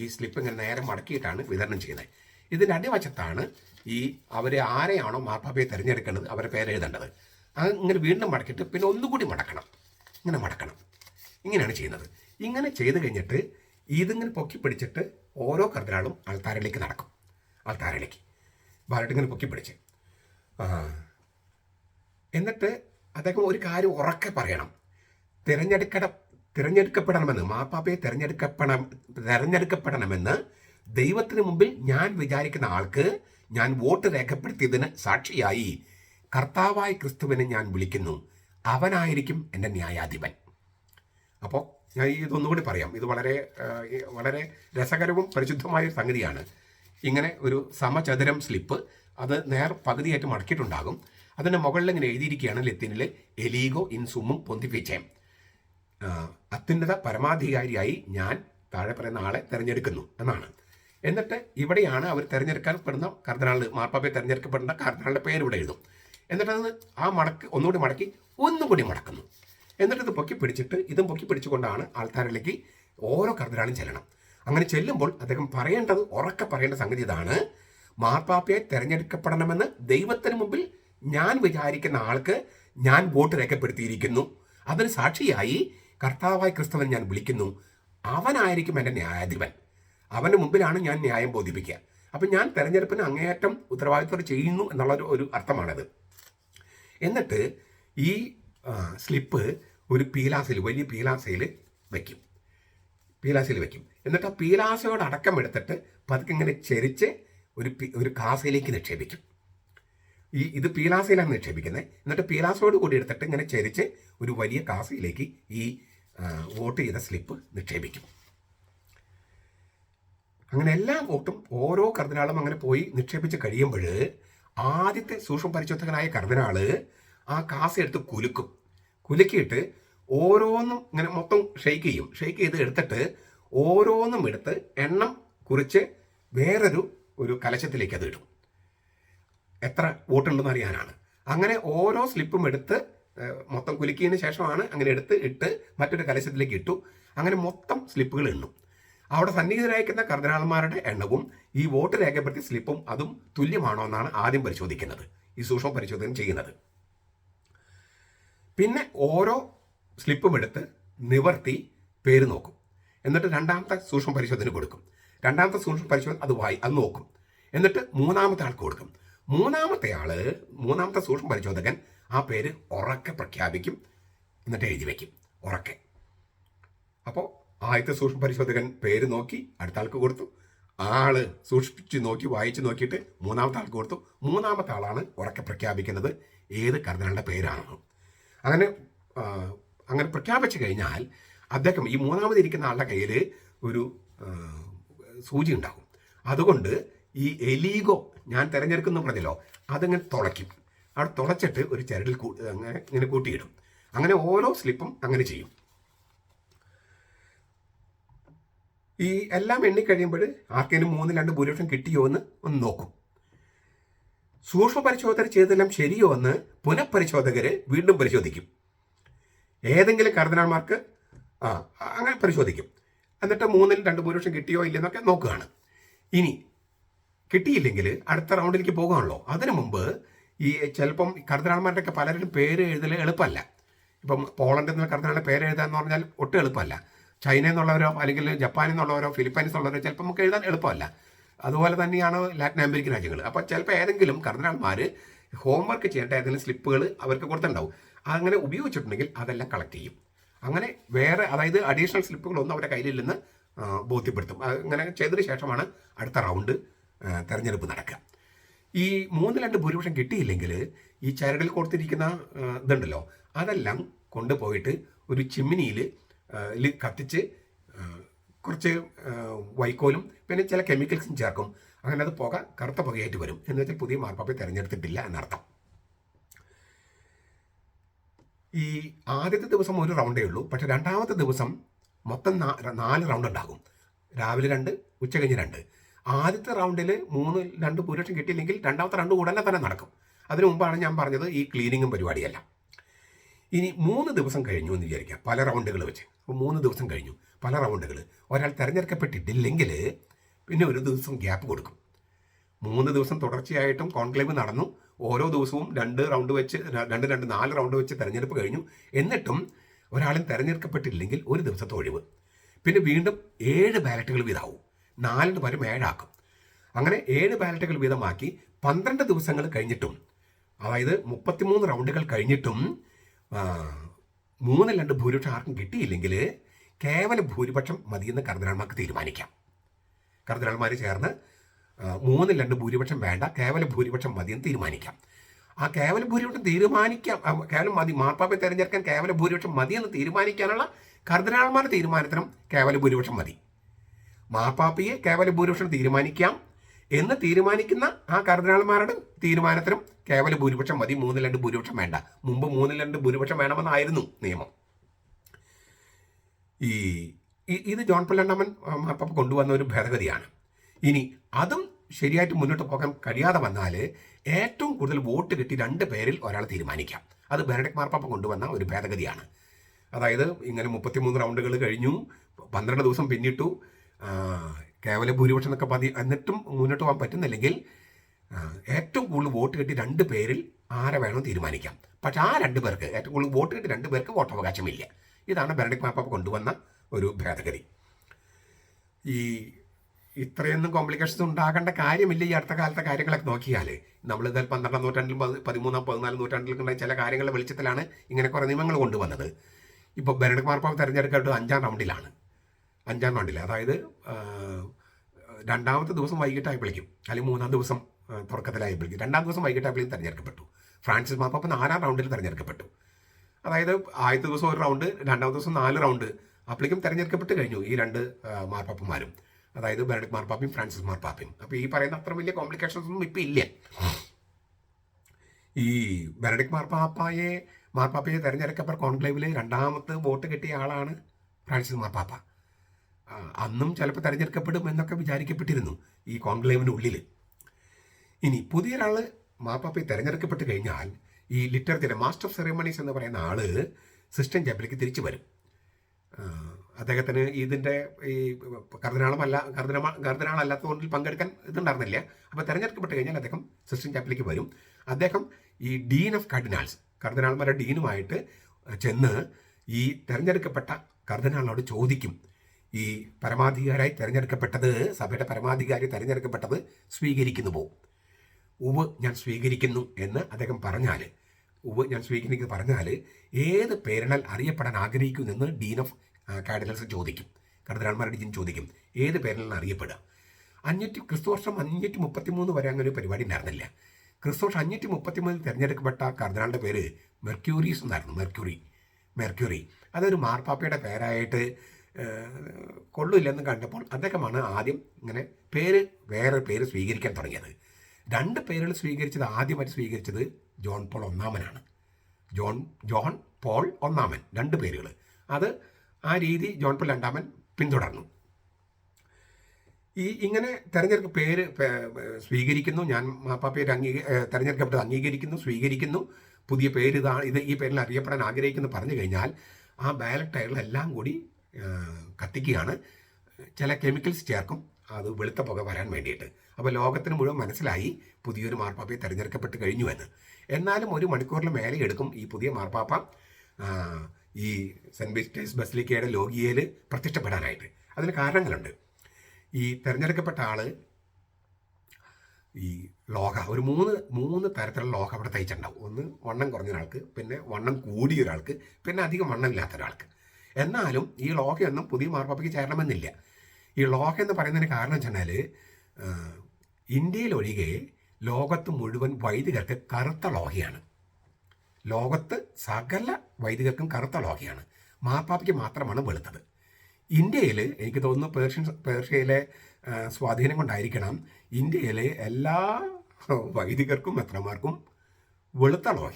ഈ സ്ലിപ്പ് ഇങ്ങനെ നേരെ മടക്കിയിട്ടാണ് വിതരണം ചെയ്യുന്നത്. ഇതിന്റെ അടിവശത്താണ് ഈ അവരെ ആരെയാണോ മാർപ്പാപ്പയെ തിരഞ്ഞെടുക്കേണ്ടത് അവരെ പേരെഴുതേണ്ടത് അത് ഇങ്ങനെ വീണ്ടും മടക്കിയിട്ട് പിന്നെ ഒന്നുകൂടി മടക്കണം. ഇങ്ങനെ മടക്കണം. ഇങ്ങനെയാണ് ചെയ്യുന്നത്. ഇങ്ങനെ ചെയ്ത് കഴിഞ്ഞിട്ട് ഇതിങ്ങനെ പൊക്കി പിടിച്ചിട്ട് ഓരോ കർദിനാളും ആൾത്താരയിലേക്ക് നടക്കും. ആൾത്താരയിലേക്ക് ബാലറ്റ് ഇങ്ങനെ പൊക്കി പിടിച്ച്. എന്നിട്ട് അദ്ദേഹം ഒരു കാര്യം ഉറക്കെ പറയണം. തിരഞ്ഞെടുക്കട തിരഞ്ഞെടുക്കപ്പെടണമെന്ന് മാപ്പാപ്പയെ തിരഞ്ഞെടുക്കപ്പെടണം തിരഞ്ഞെടുക്കപ്പെടണമെന്ന് ദൈവത്തിന് മുമ്പിൽ ഞാൻ വിചാരിക്കുന്ന ആൾക്ക് ഞാൻ വോട്ട് രേഖപ്പെടുത്തിയതിന് സാക്ഷിയായി. കർത്താവായ ക്രിസ്തുവിനെ ഞാൻ വിളിക്കുന്നു. അവനായിരിക്കും എന്റെ ന്യായാധിപൻ. അപ്പോൾ ഞാൻ ഇതൊന്നുകൂടി പറയാം. ഇത് വളരെ വളരെ രസകരവും പരിശുദ്ധമായ സംഗതിയാണ്. ഇങ്ങനെ ഒരു സമചതുരം സ്ലിപ്പ് അത് നേർ പകുതിയായിട്ട് മടക്കിയിട്ടുണ്ടാകും. അതിന്റെ മുകളിൽ ഇങ്ങനെ എഴുതിയിരിക്കുകയാണ് ലത്തീനിൽ എലീഗോ ഇൻ സുമ്മും പൊന്തിഫിച്ചേം അത്യുന്നത പരമാധികാരിയായി ഞാൻ താഴെ പറയുന്ന ആളെ തിരഞ്ഞെടുക്കുന്നു എന്നാണ്. എന്നിട്ട് ഇവിടെയാണ് അവർ തിരഞ്ഞെടുക്കപ്പെടുന്ന കർദ്ദനാൾ മാർപ്പാപ്പയെ തിരഞ്ഞെടുക്കപ്പെടുന്ന കർദ്ദനാളുടെ പേര് ഇവിടെ എഴുതും. എന്നിട്ട് അത് ആ മടക്ക് ഒന്നുകൂടി മടക്കി ഒന്നുകൂടി മടക്കുന്നു. എന്നിട്ട് ഇത് പൊക്കി പിടിച്ചിട്ട് ഇതും പൊക്കി പിടിച്ചുകൊണ്ടാണ് ആൾക്കാരിലേക്ക് ഓരോ കർദിനാളും ചെല്ലണം. അങ്ങനെ ചെല്ലുമ്പോൾ അദ്ദേഹം പറയേണ്ടത് ഉറക്കെ പറയേണ്ട സംഗതി ഇതാണ്. മാർപ്പാപ്പയെ തിരഞ്ഞെടുക്കപ്പെടണമെന്ന് ദൈവത്തിന് മുമ്പിൽ ഞാൻ വിചാരിക്കുന്ന ആൾക്ക് ഞാൻ വോട്ട് രേഖപ്പെടുത്തിയിരിക്കുന്നു. അതിന് സാക്ഷിയായി കർത്താവായ ക്രിസ്തുവൻ ഞാൻ വിളിക്കുന്നു. അവനായിരിക്കും എന്റെ ന്യായാധിപൻ. അവന്റെ മുമ്പിലാണ് ഞാൻ ന്യായം ബോധിപ്പിക്കുക. അപ്പം ഞാൻ തെരഞ്ഞെടുപ്പിന് അങ്ങേയറ്റം ഉത്തരവാദിത്വം ചെയ്യുന്നു എന്നുള്ള ഒരു- അർത്ഥമാണത്. എന്നിട്ട് ഈ സ്ലിപ്പ് ഒരു പീലാസയിൽ വലിയ പീലാസയിൽ വയ്ക്കും. പീലാസയിൽ വയ്ക്കും. എന്നിട്ട് ആ പീലാസയോട് അടക്കം എടുത്തിട്ട് പതുക്കെ ഇങ്ങനെ ചെരിച്ച് ഒരു ഒരു കാസയിലേക്ക് നിക്ഷേപിക്കും. ഈ ഇത് പീലാസയിലാണ് നിക്ഷേപിക്കുന്നത്. എന്നിട്ട് പീലാസയോട് കൂടി എടുത്തിട്ട് ഇങ്ങനെ ചരിച്ച് ഒരു വലിയ കാസയിലേക്ക് ഈ വോട്ട് ചെയ്ത സ്ലിപ്പ് നിക്ഷേപിക്കും. അങ്ങനെ എല്ലാ വോട്ടും ഓരോ കർദിനാളും അങ്ങനെ പോയി നിക്ഷേപിച്ച് കഴിയുമ്പോൾ ആദ്യത്തെ സൂക്ഷ്മ പരിശോധകനായ കർദിനാൾ ആ കാസ എടുത്ത് കുലുക്കും. കുലുക്കിയിട്ട് ഓരോന്നും ഇങ്ങനെ മൊത്തം ഷെയ്ക്ക് ചെയ്യും. ഷെയ്ക്ക് ചെയ്ത് എടുത്തിട്ട് ഓരോന്നും എടുത്ത് എണ്ണം കുറിച്ച് വേറൊരു ഒരു കലശത്തിലേക്ക് അത് ഇടും. എത്ര വോട്ടുണ്ടെന്ന് അറിയാനാണ്. അങ്ങനെ ഓരോ സ്ലിപ്പും എടുത്ത് മൊത്തം കുലുക്കിയതിന് ശേഷമാണ് അങ്ങനെ എടുത്ത് ഇട്ട് മറ്റൊരു കലശത്തിലേക്ക് ഇട്ടു. അങ്ങനെ മൊത്തം സ്ലിപ്പുകൾ എണ്ണും. അവിടെ സന്നിഹിതരായിരിക്കുന്ന കർദ്ദനാളന്മാരുടെ എണ്ണവും ഈ വോട്ട് രേഖപ്പെടുത്തിയ സ്ലിപ്പും അതും തുല്യമാണോ എന്നാണ് ആദ്യം പരിശോധിക്കുന്നത്. ഈ സൂക്ഷ്മ പരിശോധന ചെയ്യുന്നത്. പിന്നെ ഓരോ സ്ലിപ്പും എടുത്ത് നിവർത്തി പേര് നോക്കും. എന്നിട്ട് രണ്ടാമത്തെ സൂക്ഷ്മ പരിശോധന കൊടുക്കും. രണ്ടാമത്തെ സൂക്ഷ്മ പരിശോധന അത് വായി അത് നോക്കും. എന്നിട്ട് മൂന്നാമത്തെ ആൾക്ക് കൊടുക്കും. മൂന്നാമത്തെ ആൾ മൂന്നാമത്തെ സൂക്ഷ്മ പരിശോധകൻ ആ പേര് ഉറക്കെ പ്രഖ്യാപിക്കും എന്നിട്ട് എഴുതി വയ്ക്കും ഉറക്കെ. അപ്പോൾ ആദ്യത്തെ സൂക്ഷ്മ പരിശോധകൻ പേര് നോക്കി അടുത്ത ആൾക്ക് കൊടുത്തു. ആൾ സൂക്ഷിച്ച് നോക്കി വായിച്ച് നോക്കിയിട്ട് മൂന്നാമത്തെ ആൾക്ക് കൊടുത്തു. മൂന്നാമത്തെ ആളാണ് ഉറക്കെ പ്രഖ്യാപിക്കുന്നത്. ഏത് കർദിനാളുടെ പേരാണെന്ന്. അങ്ങനെ അങ്ങനെ പ്രഖ്യാപിച്ചു കഴിഞ്ഞാൽ അദ്ദേഹം ഈ മൂന്നാമത് ഇരിക്കുന്ന ആളുടെ കയ്യിൽ ഒരു സൂചി ഉണ്ടാകും. അതുകൊണ്ട് ഈ എലീഗോ ഞാൻ തിരഞ്ഞെടുക്കുന്നു പറഞ്ഞല്ലോ. അതങ്ങനെ തുളയ്ക്കും. അവിടെ തുളച്ചിട്ട് ഒരു ചരടിൽ അങ്ങനെ ഇങ്ങനെ കൂട്ടിയിടും. അങ്ങനെ ഓരോ സ്ലിപ്പും അങ്ങനെ ചെയ്യും. ഈ എല്ലാം എണ്ണിക്കഴിയുമ്പോൾ ആർക്കെങ്കിലും മൂന്ന് രണ്ട് ഭൂരിപക്ഷം കിട്ടിയോ എന്ന് ഒന്ന് നോക്കും. സൂക്ഷ്മ പരിശോധന ചെയ്തെല്ലാം ശരിയോ എന്ന് പുനഃപരിശോധകർ വീണ്ടും പരിശോധിക്കും. ഏതെങ്കിലും കർദിനാൾമാർക്ക് ആ അങ്ങനെ പരിശോധിക്കും. എന്നിട്ട് മൂന്നിൽ രണ്ട് ഭൂരിപക്ഷം കിട്ടിയോ ഇല്ലെന്നൊക്കെ നോക്കുകയാണ്. ഇനി കിട്ടിയില്ലെങ്കിൽ അടുത്ത റൗണ്ടിലേക്ക് പോകാണല്ലോ. അതിനു മുമ്പ് ഈ ചിലപ്പം കർദിനാൾമാരുടെയൊക്കെ പലരും പേര് എഴുതൽ എളുപ്പമല്ല. ഇപ്പം പോളണ്ടിൽ നിന്ന് കർദിനാളുടെ പേര് എഴുതാന്ന് പറഞ്ഞാൽ ഒട്ടും എളുപ്പമല്ല. ചൈനയിൽ നിന്നുള്ളവരോ അല്ലെങ്കിൽ ജപ്പാനിൽ നിന്നുള്ളവരോ ഫിലിപ്പൈൻസ് ഉള്ളവരോ ചിലപ്പോൾ നമുക്ക് എഴുതാൻ എളുപ്പമല്ല. അതുപോലെ തന്നെയാണ് ലാറ്റിൻ അമേരിക്കൻ രാജ്യങ്ങൾ അപ്പോൾ ചിലപ്പോൾ ഏതെങ്കിലും കർദിനാൾമാർ ഹോംവർക്ക് ചെയ്യേണ്ട ഏതെങ്കിലും സ്ലിപ്പുകൾ അവർക്ക് കൊടുത്തിട്ടുണ്ടാവും. അങ്ങനെ ഉപയോഗിച്ചിട്ടുണ്ടെങ്കിൽ അതെല്ലാം കളക്ട് ചെയ്യും. അങ്ങനെ വേറെ അതായത് അഡീഷണൽ സ്ലിപ്പുകളൊന്നും അവരുടെ കയ്യിലില്ലെന്ന് ബോധ്യപ്പെടുത്തും. അങ്ങനെ ചെയ്തതിന് ശേഷമാണ് അടുത്ത റൗണ്ട് തെരഞ്ഞെടുപ്പ് നടക്കുക. ഈ മൂന്ന് രണ്ട് ഭൂരിപക്ഷം കിട്ടിയില്ലെങ്കിൽ ഈ ചരടിൽ കൊടുത്തിരിക്കുന്ന ഇതുണ്ടല്ലോ അതെല്ലാം കൊണ്ടുപോയിട്ട് ഒരു ചിമ്മിനിയിൽ കത്തിച്ച് കുറച്ച് വൈക്കോലും പിന്നെ ചില കെമിക്കൽസും ചേർക്കും. അങ്ങനെ അത് പുക കറുത്ത പുകയായിട്ട് വരും. എന്ന് വെച്ചാൽ പുതിയ മാർപ്പാപ്പയെ തിരഞ്ഞെടുത്തിട്ടില്ല എന്നർത്ഥം. ഈ ആദ്യത്തെ ദിവസം ഒരു റൗണ്ടേ ഉള്ളൂ. പക്ഷെ രണ്ടാമത്തെ ദിവസം മൊത്തം നാല് റൗണ്ട് ഉണ്ടാകും രാവിലെ രണ്ട് ഉച്ച കഴിഞ്ഞ് രണ്ട്. ആദ്യത്തെ റൗണ്ടിൽ മൂന്ന് രണ്ട് ഭൂരിപക്ഷം കിട്ടിയില്ലെങ്കിൽ രണ്ടാമത്തെ റൗണ്ട് ഉടനെ തന്നെ നടക്കും. അതിനു മുമ്പാണ് ഞാൻ പറഞ്ഞത് ഈ ക്ലീനിങ്ങും പരിപാടിയല്ല. ഇനി മൂന്ന് ദിവസം കഴിഞ്ഞു എന്ന് വിചാരിക്കുക പല റൗണ്ടുകൾ വെച്ച്. അപ്പോൾ മൂന്ന് ദിവസം കഴിഞ്ഞു പല റൗണ്ടുകൾ. ഒരാൾ തിരഞ്ഞെടുക്കപ്പെട്ടിട്ടില്ലെങ്കിൽ പിന്നെ ഒരു ദിവസം ഗ്യാപ്പ് കൊടുക്കും. മൂന്ന് ദിവസം തുടർച്ചയായിട്ടും കോൺക്ലേവ് നടന്നു. ഓരോ ദിവസവും രണ്ട് റൗണ്ട് വെച്ച് രണ്ട് രണ്ട് നാല് റൗണ്ട് വെച്ച് തിരഞ്ഞെടുപ്പ് കഴിഞ്ഞു. എന്നിട്ടും ഒരാളും തിരഞ്ഞെടുക്കപ്പെട്ടില്ലെങ്കിൽ ഒരു ദിവസത്തെ ഒഴിവ്. പിന്നെ വീണ്ടും ഏഴ് ബാലറ്റുകൾ വീതമാവും നാലിന് പകരം ഏഴാക്കും. അങ്ങനെ ഏഴ് ബാലറ്റുകൾ വീതമാക്കി പന്ത്രണ്ട് ദിവസങ്ങൾ കഴിഞ്ഞിട്ടും അതായത് മുപ്പത്തിമൂന്ന് റൗണ്ടുകൾ കഴിഞ്ഞിട്ടും മൂന്നിൽ രണ്ട് ഭൂരിപക്ഷം ആർക്കും കിട്ടിയില്ലെങ്കിൽ കേവല ഭൂരിപക്ഷം മതിയെന്ന് കർദിനാൾമാർക്ക് തീരുമാനിക്കാം. കർദിനാൾമാർ ചേർന്ന് മൂന്നിൽ രണ്ട് ഭൂരിപക്ഷം വേണ്ട കേവല ഭൂരിപക്ഷം മതിയെന്ന് തീരുമാനിക്കാം. ആ കേവല ഭൂരിപക്ഷം തീരുമാനിക്കാം കേവലം മതി മാർപ്പാപ്പയെ തിരഞ്ഞെടുക്കാൻ കേവല ഭൂരിപക്ഷം മതിയെന്ന് തീരുമാനിക്കാനുള്ള കർദിനാൾമാരുടെ തീരുമാനത്തിനും കേവല ഭൂരിപക്ഷം മതി. മാർപ്പാപ്പയെ കേവല ഭൂരിപക്ഷം തീരുമാനിക്കാം എന്ന് തീരുമാനിക്കുന്ന ആ കർദിനാൾമാരുടെ തീരുമാനത്തിനും കേവല ഭൂരിപക്ഷം മതി മൂന്നിൽ രണ്ട് ഭൂരിപക്ഷം വേണ്ട. മുമ്പ് മൂന്നിൽ രണ്ട് ഭൂരിപക്ഷം വേണമെന്നായിരുന്നു നിയമം. ഈ ഇത് ജോൺ പോൾ മാപ്പാപ്പ കൊണ്ടുവന്ന ഒരു ഭേദഗതിയാണ്. ഇനി അതും ശരിയായിട്ട് മുന്നോട്ട് പോകാൻ കഴിയാതെ വന്നാൽ ഏറ്റവും കൂടുതൽ വോട്ട് കിട്ടി രണ്ട് പേരിൽ ഒരാൾ തീരുമാനിക്കാം. അത് ബെനഡിക് മാർപ്പാപ്പ കൊണ്ടുവന്ന ഒരു ഭേദഗതിയാണ്. അതായത് ഇങ്ങനെ മുപ്പത്തിമൂന്ന് റൗണ്ടുകൾ കഴിഞ്ഞു പന്ത്രണ്ട് ദിവസം പിന്നിട്ടു കേവല ഭൂരിപക്ഷം എന്നൊക്കെ പതി എന്നിട്ടും മുന്നോട്ട് പോകാൻ പറ്റുന്നില്ലെങ്കിൽ ഏറ്റവും കൂടുതൽ വോട്ട് കിട്ടി രണ്ട് പേരിൽ ആരെ വേണം തീരുമാനിക്കാം. പക്ഷെ ആ രണ്ട് പേർക്ക് ഏറ്റവും കൂടുതൽ വോട്ട് കിട്ടി രണ്ട് പേർക്ക് വോട്ടവകാശമില്ല. ഇതാണ് ബെനഡിക് മാപ്പ കൊണ്ടുവന്ന ഒരു ഭേദഗതി. ഈ ഇത്രയൊന്നും കോംപ്ലിക്കേഷൻസ് ഉണ്ടാകേണ്ട കാര്യമില്ല ഈ അടുത്ത കാലത്തെ കാര്യങ്ങളൊക്കെ നോക്കിയാൽ നമ്മൾ ഇത് പന്ത്രണ്ടാം നൂറ്റാണ്ടിലും പതി- പതിമൂന്നാം പതിനാലാം നൂറ്റാണ്ടിലൊക്കെ ചില കാര്യങ്ങളുടെ വെളിച്ചത്തിലാണ് ഇങ്ങനെ കുറേ നിയമങ്ങൾ കൊണ്ടുവന്നത്. ഇപ്പോൾ ബെനഡിക് മാർപ്പ തിരഞ്ഞെടുക്കേണ്ടത് അഞ്ചാം റൗണ്ടിലാണ് അഞ്ചാം നാണ്ടിൽ അതായത് രണ്ടാമത്തെ ദിവസം വൈകിട്ടായപ്പോഴേക്കും അല്ലെങ്കിൽ മൂന്നാം ദിവസം തുടക്കത്തിലായപ്പോഴേക്കും രണ്ടാം ദിവസം വൈകിട്ടായപ്പോഴേക്കും തിരഞ്ഞെടുക്കപ്പെട്ടു. ഫ്രാൻസിസ് മാർപ്പാപ്പ നാലാം റൗണ്ടിൽ തിരഞ്ഞെടുക്കപ്പെട്ടു. അതായത് ആദ്യത്തെ ദിവസം ഒരു റൗണ്ട് രണ്ടാമത്തെ ദിവസം നാല് റൗണ്ട് അപ്പോഴേക്കും തിരഞ്ഞെടുക്കപ്പെട്ട് കഴിഞ്ഞു ഈ രണ്ട് മാർപ്പാപ്പന്മാരും. അതായത് ബെനഡിക് മാർപ്പാപ്പയും ഫ്രാൻസിസ് മാർപ്പാപ്പയും. അപ്പോൾ ഈ പറയുന്ന അത്ര വലിയ കോംപ്ലിക്കേഷൻസ് ഒന്നും ഇപ്പം ഇല്ല. ഈ ബെനഡിക് മാർപ്പാപ്പയെ മാർപ്പാപ്പയെ തിരഞ്ഞെടുക്കപ്പെട്ട കോൺക്ലേവിൽ രണ്ടാമത്തെ വോട്ട് കിട്ടിയ ആളാണ് ഫ്രാൻസിസ് മാർപ്പാപ്പ. അന്നും ചിലപ്പോൾ തിരഞ്ഞെടുക്കപ്പെടും എന്നൊക്കെ വിചാരിക്കപ്പെട്ടിരുന്നു ഈ കോൺക്ലേവിനുള്ളിൽ ഇനി പുതിയൊരാൾ മാപ്പാപ്പി തെരഞ്ഞെടുക്കപ്പെട്ട് കഴിഞ്ഞാൽ ഈ ലിറ്ററേച്ചർ മാസ്റ്റർ ഓഫ് സെറിമണീസ് എന്ന് പറയുന്ന ആൾ സിസ്റ്റം ചാപ്പലിലേക്ക് തിരിച്ചു വരും. അദ്ദേഹത്തിന് ഇതിന്റെ ഈ കർദിനാളമല്ല കർദിന കർദിനാളല്ലാത്തതുകൊണ്ട് പങ്കെടുക്കാൻ ഇതുണ്ടായിരുന്നില്ല. അപ്പോൾ തിരഞ്ഞെടുക്കപ്പെട്ട് കഴിഞ്ഞാൽ അദ്ദേഹം സിസ്റ്റം ചാപ്പലിലേക്ക് വരും. അദ്ദേഹം ഈ ഡീൻ ഓഫ് കർദിനാൾസ് കർദിനാൾമാരുടെ ഡീനുമായിട്ട് ചെന്ന് ഈ തിരഞ്ഞെടുക്കപ്പെട്ട കർദിനാളിനോട് ചോദിക്കും. ഈ പരമാധികാരായി തിരഞ്ഞെടുക്കപ്പെട്ടത് സഭയുടെ പരമാധികാരി തിരഞ്ഞെടുക്കപ്പെട്ടത് സ്വീകരിക്കുന്നു പോവും ഉവ് ഞാൻ സ്വീകരിക്കുന്നു എന്ന് അദ്ദേഹം പറഞ്ഞാൽ ഉവ് ഞാൻ സ്വീകരിക്കുന്നു പറഞ്ഞാൽ ഏത് പേരിനാൽ അറിയപ്പെടാൻ ആഗ്രഹിക്കുന്നു എന്ന് ഡീൻ ഓഫ് കാർഡിനൽസ് ചോദിക്കും. കർദിനാൾമാരുടെ ഡീൻ ചോദിക്കും ഏത് പേരിലാണ് അറിയപ്പെടുക? അഞ്ഞൂറ്റി ക്രിസ്തു വർഷം അഞ്ഞൂറ്റി മുപ്പത്തി മൂന്ന് വരെ അങ്ങനെ ഒരു പരിപാടി ഉണ്ടായിരുന്നില്ല. ക്രിസ്തു വർഷം അഞ്ഞൂറ്റി മുപ്പത്തി മൂന്നിൽ തിരഞ്ഞെടുക്കപ്പെട്ട കർദിനാളുടെ പേര് മെർക്യൂറീസ് എന്നായിരുന്നു മെർക്യൂറി മെർക്യൂറി. അതൊരു മാർപ്പാപ്പയുടെ പേരായിട്ട് കൊള്ളില്ലെന്ന് കണ്ടപ്പോൾ അദ്ദേഹമാണ് ആദ്യം ഇങ്ങനെ പേര് വേറെ പേര് സ്വീകരിക്കാൻ തുടങ്ങിയത്. രണ്ട് പേരുകൾ സ്വീകരിച്ചത് ആദ്യമായിട്ട് സ്വീകരിച്ചത് ജോൺ പോൾ ഒന്നാമനാണ്. ജോൺ ജോൺ പോൾ ഒന്നാമൻ രണ്ട് പേരുകൾ. അത് ആ രീതി ജോൺ പോൾ രണ്ടാമൻ പിന്തുടർന്നു. ഈ ഇങ്ങനെ തെരഞ്ഞെടുപ്പ് പേര് സ്വീകരിക്കുന്നു. ഞാൻ മാപ്പാപ്പയെ അംഗീക തെരഞ്ഞെടുക്കപ്പെട്ടത് അംഗീകരിക്കുന്നു സ്വീകരിക്കുന്നു. പുതിയ പേര് ഇതാണ് ഇത് ഈ പേരിൽ അറിയപ്പെടാൻ ആഗ്രഹിക്കുന്നു പറഞ്ഞു കഴിഞ്ഞാൽ ആ ബാലറ്റ് ടയറിലെല്ലാം കൂടി കത്തിക്കുകയാണ്. ചില കെമിക്കൽസ് ചേർക്കും. അത് വെളുത്ത പുക വരാൻ വേണ്ടിയിട്ട്. അപ്പോൾ ലോകത്തിന് മുഴുവൻ മനസ്സിലായി പുതിയൊരു മാർപ്പാപ്പയെ തിരഞ്ഞെടുക്കപ്പെട്ട് കഴിഞ്ഞു എന്ന്. എന്നാലും ഒരു മണിക്കൂറിൽ മേലെ എടുക്കും ഈ പുതിയ മാർപ്പാപ്പ. ഈ സെന്റ് പീറ്റേഴ്സ് ബസിലിക്കയുടെ ലോകിയയിൽ പ്രത്യക്ഷപ്പെടാനായിട്ട്. അതിന് കാരണങ്ങളുണ്ട്. ഈ തിരഞ്ഞെടുക്കപ്പെട്ട ആൾ ഈ ലോഹ ഒരു മൂന്ന് മൂന്ന് തരത്തിലുള്ള ലോഹ അവിടെ തയ്ച്ചിട്ടുണ്ടാവും. ഒന്ന് വണ്ണം കുറഞ്ഞ ഒരാൾക്ക് പിന്നെ വണ്ണം കൂടിയ ഒരാൾക്ക് പിന്നെ അധികം വണ്ണം ഇല്ലാത്ത ഒരാൾക്ക്. എന്നാലും ഈ ലോകയൊന്നും പുതിയ മാർപ്പാപ്പയ്ക്ക് ചേരണമെന്നില്ല. ഈ ലോക എന്ന് പറയുന്നതിന് കാരണം വെച്ചാൽ ഇന്ത്യയിലൊഴികെ ലോകത്ത് മുഴുവൻ വൈദികർക്ക് കറുത്ത ലോഹയാണ്. ലോകത്ത് സകല വൈദികർക്കും കറുത്ത ലോഹയാണ്. മാർപ്പാപ്പയ്ക്ക് മാത്രമാണ് വെളുത്തത്. ഇന്ത്യയിൽ എനിക്ക് തോന്നുന്നു പേർഷ്യൻ പേർഷ്യയിലെ സ്വാധീനം കൊണ്ടായിരിക്കണം ഇന്ത്യയിലെ എല്ലാ വൈദികർക്കും മെത്രമാർക്കും വെളുത്ത ലോഹ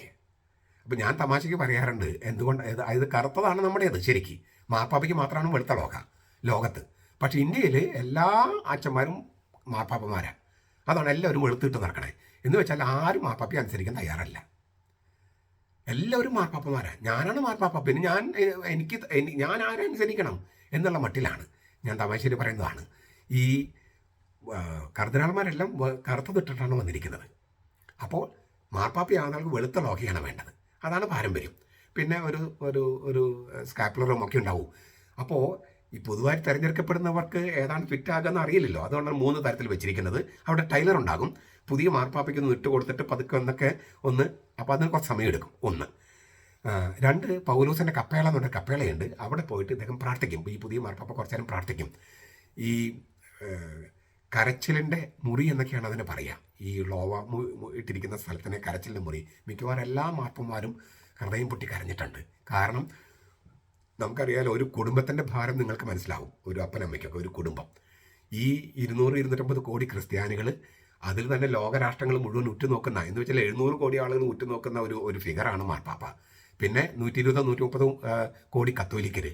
അപ്പം ഞാൻ തമാശയ്ക്ക് പറയാറുണ്ട് എന്തുകൊണ്ട് അതായത് കറുത്തതാണ് നമ്മുടേത് ശരിക്ക്. മാർപ്പാപ്പയ്ക്ക് മാത്രമാണ് വെളുത്ത ലോകം ലോകത്ത്. പക്ഷേ ഇന്ത്യയിൽ എല്ലാ അച്ഛന്മാരും മാർപ്പാപ്പന്മാരാണ് അതാണ് എല്ലാവരും വെളുത്തിട്ട് നടക്കണേ. എന്ന് വെച്ചാൽ ആരും മാപ്പാപ്പി അനുസരിക്കാൻ തയ്യാറല്ല. എല്ലാവരും മാർപ്പാപ്പന്മാരാണ് ഞാനാണ് മാർപ്പാപ്പ പിന്നെ ഞാൻ എനിക്ക് ഞാൻ ആരെ അനുസരിക്കണം എന്നുള്ള മട്ടിലാണ് ഞാൻ തമാശയിൽ പറയുന്നതാണ്. ഈ കർദിനാൾമാരെല്ലാം കറുത്തതിട്ടിട്ടാണ് വന്നിരിക്കുന്നത്. അപ്പോൾ മാർപ്പാപ്പി ആൾക്ക് വെളുത്ത ലോകയാണ് വേണ്ടത്. അതാണ് പാരമ്പര്യം. പിന്നെ ഒരു ഒരു ഒരു സ്കാപ്പുലറും ഒക്കെ ഉണ്ടാവും. അപ്പോൾ ഈ പൊതുവായി തിരഞ്ഞെടുക്കപ്പെടുന്നവർക്ക് ഏതാണ് ഫിറ്റ് ആകുമെന്ന് അറിയില്ലല്ലോ. അതുകൊണ്ടാണ് മൂന്ന് തരത്തിൽ വെച്ചിരിക്കുന്നത്. അവിടെ ടൈലർ ഉണ്ടാകും. പുതിയ മാർപ്പാപ്പയ്ക്ക് ഒന്ന് ഇട്ട് കൊടുത്തിട്ട് പതുക്കെ ഒന്നൊക്കെ ഒന്ന് അപ്പോൾ അതിന് കുറച്ച് സമയം എടുക്കും ഒന്ന് രണ്ട് പൗലൂസിന്റെ കപ്പേള എന്നൊരു കപ്പേളയുണ്ട്. അവിടെ പോയിട്ട് ഇദ്ദേഹം പ്രാർത്ഥിക്കും. ഈ പുതിയ മാർപ്പാപ്പ കുറച്ച് നേരം പ്രാർത്ഥിക്കും. ഈ കരച്ചിലിന്റെ മുറി എന്നൊക്കെയാണ് അതിന് പറയുക ഈ ലോവ ഇട്ടിരിക്കുന്ന സ്ഥലത്തിനെ കരച്ചിലിന്റെ മുറി മിക്കവാറും എല്ലാ മാർപ്പന്മാരും ഹൃദയം പൊട്ടി കരഞ്ഞിട്ടുണ്ട്. കാരണം നമുക്കറിയാലോ ഒരു കുടുംബത്തിന്റെ ഭാരം നിങ്ങൾക്ക് മനസ്സിലാവും. ഒരു അപ്പനമ്മയ്ക്കൊക്കെ ഒരു കുടുംബം. ഈ ഇരുന്നൂറ് ഇരുന്നൂറ്റമ്പത് കോടി ക്രിസ്ത്യാനികൾ അതിൽ തന്നെ ലോകരാഷ്ട്രങ്ങൾ മുഴുവൻ ഉറ്റുനോക്കുന്ന എന്ന് വെച്ചാൽ എഴുന്നൂറ് കോടി ആളുകൾ ഉറ്റുനോക്കുന്ന ഒരു ഒരു ഫിഗറാണ് മാർപ്പാപ്പ. പിന്നെ നൂറ്റി ഇരുപതോ നൂറ്റി മുപ്പതോ കോടി കത്തോലിക്കർ.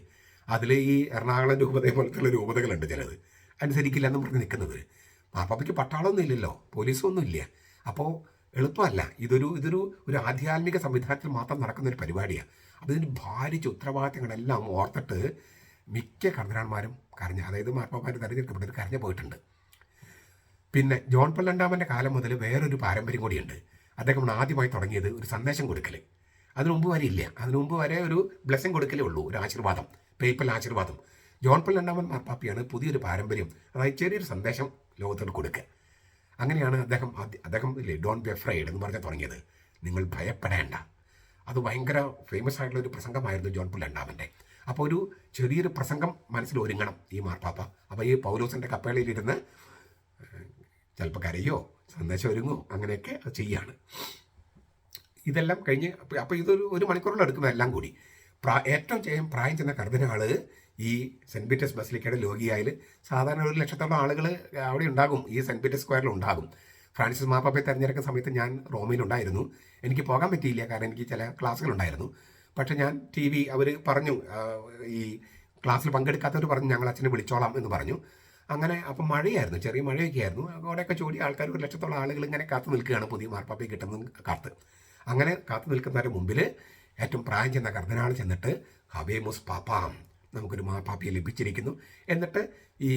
അതിൽ ഈ എറണാകുളം രൂപതയെ പോലത്തുള്ള രൂപതകളുണ്ട് ചിലത്. അനുസരിക്കില്ല എന്ന് പറഞ്ഞ് നിൽക്കുന്നത്. മാർപ്പാപ്പയ്ക്ക് പട്ടാളമൊന്നും ഇല്ലല്ലോ പോലീസൊന്നും ഇല്ല. അപ്പോൾ എളുപ്പമല്ല. ഇതൊരു ഇതൊരു ഒരു ആധ്യാത്മിക സംവിധാനത്തിൽ മാത്രം നടക്കുന്ന ഒരു പരിപാടിയാണ് അപ്പോൾ ഇതിന് ഭാരിച്ച ഉത്തരവാദിത്തങ്ങളെല്ലാം ഓർത്തിട്ട് മിക്ക കർദ്ദനാന്മാരും കരഞ്ഞ അതായത് മാർപ്പാപ്പാർ തെരഞ്ഞെടുക്കപ്പെട്ടത് കരഞ്ഞു പോയിട്ടുണ്ട്. പിന്നെ ജോൺ പോൾ രണ്ടാമന്റെ കാലം മുതൽ വേറൊരു പാരമ്പര്യം കൂടിയുണ്ട്. അദ്ദേഹം ആദ്യമായി തുടങ്ങിയത് ഒരു സന്ദേശം കൊടുക്കൽ അതിനു മുമ്പ് വരെ ഇല്ല. അതിനു മുമ്പ് വരെ ഒരു ബ്ലെസ്സിങ് കൊടുക്കലേ ഉള്ളൂ ഒരു ആശീർവാദം പേപ്പൽ ആശീർവാദം. ജോൺ പോൾ രണ്ടാമൻ മാർപ്പാപ്പിയാണ് പുതിയൊരു പാരമ്പര്യം അതായത് ചെറിയൊരു സന്ദേശം ലോകത്തോട് കൊടുക്കുക അങ്ങനെയാണ് അദ്ദേഹം അദ്ദേഹം ഇല്ലേ ഡോൺ ബി ഫ്രൈഡ് എന്ന് പറഞ്ഞാൽ തുടങ്ങിയത്. നിങ്ങൾ ഭയപ്പെടേണ്ട. അത് ഭയങ്കര ഫേമസ് ആയിട്ടുള്ള ഒരു പ്രസംഗമായിരുന്നു ജോൺ പോൾ രണ്ടാമന്റെ. അപ്പോൾ ഒരു ചെറിയൊരു പ്രസംഗം മനസ്സിൽ ഒരുങ്ങണം ഈ മാർപ്പാപ്പ. അപ്പോൾ ഈ പൗലോസിന്റെ കപ്പേളയിലിരുന്ന് ചിലപ്പോൾ കരയോ സന്ദേശം ഒരുങ്ങോ അങ്ങനെയൊക്കെ ചെയ്യാണ്. ഇതെല്ലാം കഴിഞ്ഞ് അപ്പോൾ ഇതൊരു ഒരു മണിക്കൂറിൽ എടുക്കുന്ന എല്ലാം കൂടി. പ്രാ ഏറ്റവും ചെയ്യാൻ പ്രായം ചെന്ന കർദിനാൾ ഈ സെന്റ് പീറ്റേഴ്സ് ബസിലിക്കയുടെ ലോകിയായിൽ സാധാരണ ഒരു ലക്ഷത്തോളം ആളുകൾ അവിടെ ഉണ്ടാകും. ഈ സെന്റ് പീറ്റേഴ്സ് സ്ക്വയറിൽ ഉണ്ടാകും. ഫ്രാൻസിസ് മാപ്പാപ്പയെ തിരഞ്ഞെടുക്കുന്ന സമയത്ത് ഞാൻ റോമിലുണ്ടായിരുന്നു എനിക്ക് പോകാൻ പറ്റിയില്ല കാരണം എനിക്ക് ചില ക്ലാസ്സുകളുണ്ടായിരുന്നു പക്ഷേ ഞാൻ ടി വി അവർ പറഞ്ഞു ഈ ക്ലാസ്സിൽ പങ്കെടുക്കാത്തവർ പറഞ്ഞു ഞങ്ങൾ അച്ഛനെ വിളിച്ചോളാം എന്ന് പറഞ്ഞു. അങ്ങനെ അപ്പം മഴയായിരുന്നു ചെറിയ മഴയൊക്കെ ആയിരുന്നു. അവിടെയൊക്കെ ചൂടി ആൾക്കാർ ഒരു ലക്ഷത്തോളം ആളുകൾ ഇങ്ങനെ കാത്തു നിൽക്കുകയാണ് പുതിയ മാർപ്പാപ്പയെ കിട്ടുന്ന കാത്ത്. അങ്ങനെ കാത്തു നിൽക്കുന്നവരുടെ മുമ്പിൽ ഏറ്റവും പ്രായം ചെന്ന കർദിനാൾ ചെന്നിട്ട് ഹബേമുസ് പാപ്പാം നമുക്കൊരു മാപ്പാപ്പിയെ ലഭിച്ചിരിക്കുന്നു. എന്നിട്ട് ഈ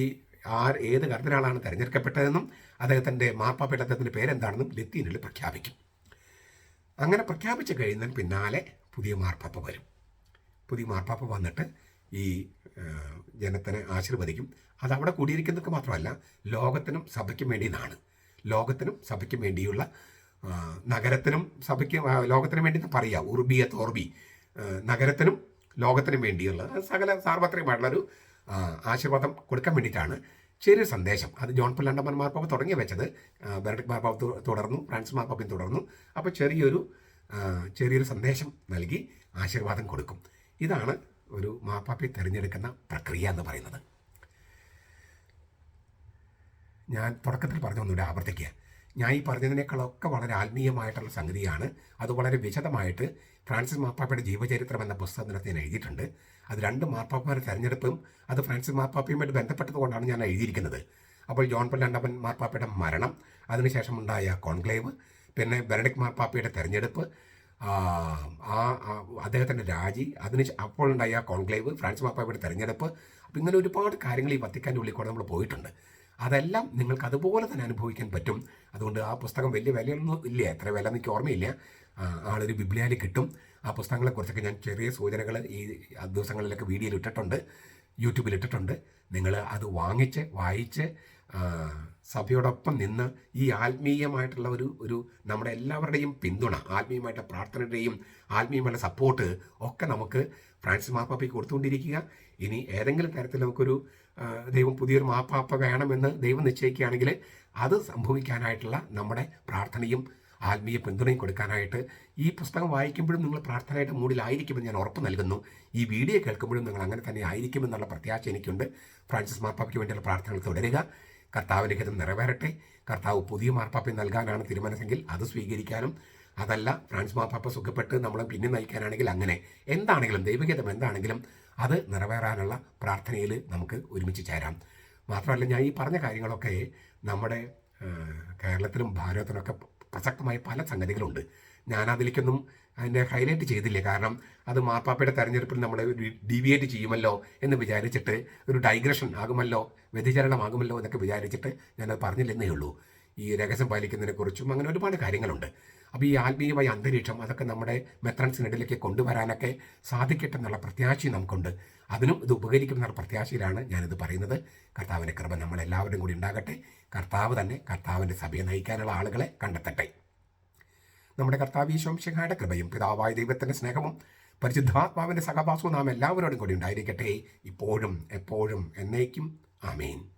ആർ ഏത് കർദിനാളാണ് തിരഞ്ഞെടുക്കപ്പെട്ടതെന്നും അദ്ദേഹത്തിന്റെ മാർപ്പാപ്പയുടെ അദ്ദേഹത്തിന്റെ പേരെന്താണെന്നും ലത്തീനിൽ പ്രഖ്യാപിക്കും. അങ്ങനെ പ്രഖ്യാപിച്ചു കഴിയുന്നതിന് പിന്നാലെ പുതിയ മാർപ്പാപ്പ വരും. പുതിയ മാർപ്പാപ്പ വന്നിട്ട് ഈ ജനത്തിനെ ആശീർവദിക്കും. അത് അവിടെ കൂടിയിരിക്കുന്നവർക്ക് മാത്രമല്ല ലോകത്തിനും സഭയ്ക്കും വേണ്ടിയെന്നാണ് ലോകത്തിനും സഭയ്ക്കും വേണ്ടിയുള്ള നഗരത്തിനും സഭയ്ക്കും ലോകത്തിനും വേണ്ടി എന്ന് പറയാം. ഉർബിയ തോർബി നഗരത്തിനും ലോകത്തിനും വേണ്ടിയുള്ള സകല സാർവത്രികമായിട്ടുള്ളൊരു ആശീർവാദം കൊടുക്കാൻ വേണ്ടിയിട്ടാണ് ചെറിയൊരു സന്ദേശം. അത് ജോൺ പുല്ലാണ്ടമ്മൻ മാർപ്പാപ്പ തുടങ്ങി വെച്ചത്. ബെർഡിക് തു- തുടർന്നു ഫ്രാൻസ് മാർപ്പാപ്പയും തുടർന്നു. അപ്പോൾ ചെറിയൊരു ചെറിയൊരു സന്ദേശം നൽകി ആശീർവാദം കൊടുക്കും. ഇതാണ് ഒരു മാപ്പാപ്പയെ തിരഞ്ഞെടുക്കുന്ന പ്രക്രിയ എന്ന് പറയുന്നത്. ഞാൻ തുടക്കത്തിൽ പറഞ്ഞൊന്നുമില്ല ആവർത്തിക്കുക. ഞാൻ ഈ പറഞ്ഞതിനേക്കാളൊക്കെ വളരെ ആത്മീയമായിട്ടുള്ള സംഗതിയാണ്. അത് വളരെ വിശദമായിട്ട് ഫ്രാൻസിസ് മാർപ്പാപ്പയുടെ ജീവചരിത്രം എന്ന പുസ്തകത്തിനകത്ത് ഞാൻ എഴുതിയിട്ടുണ്ട്. അത് രണ്ട് മാർപ്പാപ്പമാരുടെ തെരഞ്ഞെടുപ്പും അത് ഫ്രാൻസിസ് മാപ്പാപ്പയുമായിട്ട് ബന്ധപ്പെട്ടതുകൊണ്ടാണ് ഞാൻ എഴുതിയിരിക്കുന്നത്. അപ്പോൾ ജോൺ പോൾ രണ്ടാമൻ മാർപ്പാപ്പയുടെ മരണം അതിനുശേഷം ഉണ്ടായ കോൺക്ലേവ് പിന്നെ ബെനഡിക് മാർപ്പാപ്പയുടെ തെരഞ്ഞെടുപ്പ് ആ അദ്ദേഹത്തിന്റെ രാജി അതിന് അപ്പോൾ ഉണ്ടായ കോൺക്ലേവ് ഫ്രാൻസ് മാപ്പാപ്പയുടെ തെരഞ്ഞെടുപ്പ്. അപ്പം ഇങ്ങനെ ഒരുപാട് കാര്യങ്ങൾ ഈ വത്തിക്കാന്റെ ഉള്ളിൽ കൂടെ നമ്മൾ പോയിട്ടുണ്ട്. അതെല്ലാം നിങ്ങൾക്ക് അതുപോലെ തന്നെ അനുഭവിക്കാൻ പറ്റും. അതുകൊണ്ട് ആ പുസ്തകം വലിയ വിലയൊന്നും ഇല്ല. എത്ര വില എനിക്ക് ഓർമ്മയില്ല. ആളൊരു ബിബ്ലിയാലി കിട്ടും. ആ പുസ്തകങ്ങളെക്കുറിച്ചൊക്കെ ഞാൻ ചെറിയ സൂചനകൾ ഈ ദിവസങ്ങളിലൊക്കെ വീഡിയോയിൽ ഇട്ടിട്ടുണ്ട്. യൂട്യൂബിൽ ഇട്ടിട്ടുണ്ട്. നിങ്ങൾ അത് വാങ്ങിച്ച് വായിച്ച് സഭയോടൊപ്പം നിന്ന് ഈ ആത്മീയമായിട്ടുള്ള ഒരു ഒരു നമ്മുടെ എല്ലാവരുടെയും പിന്തുണ ആത്മീയമായിട്ടുള്ള പ്രാർത്ഥനയുടെയും ആത്മീയമായിട്ടുള്ള സപ്പോർട്ട് ഒക്കെ നമുക്ക് ഫ്രാൻസിസ് മാർപ്പാപ്പയ്ക്ക് കൊടുത്തുകൊണ്ടിരിക്കുക. ഇനി ഏതെങ്കിലും തരത്തിൽ നമുക്കൊരു ദൈവം പുതിയൊരു മാപ്പാപ്പ വേണമെന്ന് ദൈവം നിശ്ചയിക്കുകയാണെങ്കിൽ അത് സംഭവിക്കാനായിട്ടുള്ള നമ്മുടെ പ്രാർത്ഥനയും ആത്മീയ പിന്തുണയും കൊടുക്കാനായിട്ട് ഈ പുസ്തകം വായിക്കുമ്പോഴും നിങ്ങൾ പ്രാർത്ഥനയുടെ മൂഡിലായിരിക്കുമെന്ന് ഞാൻ ഉറപ്പ് നൽകുന്നു. ഈ വീഡിയോ കേൾക്കുമ്പോഴും നിങ്ങൾ അങ്ങനെ തന്നെ ആയിരിക്കുമെന്നുള്ള പ്രത്യാശ എനിക്കുണ്ട്. ഫ്രാൻസിസ് മാർപ്പാപ്പയ്ക്ക് വേണ്ടിയുള്ള പ്രാർത്ഥനകൾ തുടരുക. കർത്താവിന്റെ ഹിതം നിറവേറട്ടെ. കർത്താവ് പുതിയ മാർപ്പാപ്പയെ നൽകാനാണ് തീരുമാനമെങ്കിൽ അത് സ്വീകരിക്കാനും അതല്ല ഫ്രാൻസ് മാർപ്പാപ്പ സുഖപ്പെട്ട് നമ്മളെ പിന്നെ നയിക്കാനാണെങ്കിൽ അങ്ങനെ. എന്താണെങ്കിലും ദൈവഗീതം എന്താണെങ്കിലും അത് നിറവേറാനുള്ള പ്രാർത്ഥനയിൽ നമുക്ക് ഒരുമിച്ച് ചേരാം. മാത്രമല്ല ഞാൻ ഈ പറഞ്ഞ കാര്യങ്ങളൊക്കെ നമ്മുടെ കേരളത്തിലും ഭാരതത്തിലൊക്കെ പ്രസക്തമായ പല സംഗതികളുണ്ട്. ഞാൻ അതിലേക്കൊന്നും അതിന്റെ ഹൈലൈറ്റ് ചെയ്തില്ല? കാരണം അത് മാർപ്പാപ്പയുടെ തെരഞ്ഞെടുപ്പിൽ നമ്മൾ ഡീവിയേറ്റ് ചെയ്യുമല്ലോ എന്ന് വിചാരിച്ചിട്ട് ഒരു ഡൈഗ്രഷൻ ആകുമല്ലോ വ്യതിചലനമാകുമല്ലോ എന്നൊക്കെ വിചാരിച്ചിട്ട് ഞാനത് പറഞ്ഞില്ലെന്നേ ഉള്ളൂ. ഈ രഹസ്യം പാലിക്കുന്നതിനെക്കുറിച്ചും അങ്ങനെ ഒരുപാട് കാര്യങ്ങളുണ്ട്. അപ്പോൾ ഈ ആത്മീയമായ അന്തരീക്ഷം അതൊക്കെ നമ്മുടെ മെത്രൻസിനിടയിലേക്ക് കൊണ്ടുവരാനൊക്കെ സാധിക്കട്ടെ എന്നുള്ള പ്രത്യാശയും നമുക്കുണ്ട്. അതിനും ഇത് ഉപകരിക്കുമെന്നുള്ള പ്രത്യാശയിലാണ് ഞാനിത് പറയുന്നത്. കർത്താവിന്റെ കൃപ നമ്മളെല്ലാവരും കൂടി ഉണ്ടാകട്ടെ. കർത്താവ് തന്നെ കർത്താവിന്റെ സഭയെ നയിക്കാനുള്ള ആളുകളെ കണ്ടെത്തട്ടെ. നമ്മുടെ കർത്താവ് ഈശോംശിഹായുടെ കൃപയും പിതാവായ ദൈവത്തിന്റെ സ്നേഹവും പരിശുദ്ധാത്മാവിന്റെ സഹവാസവും നാം എല്ലാവരോടും കൂടി ഉണ്ടായിരിക്കട്ടെ. ഇപ്പോഴും എപ്പോഴും എന്നേക്കും. ആമേൻ.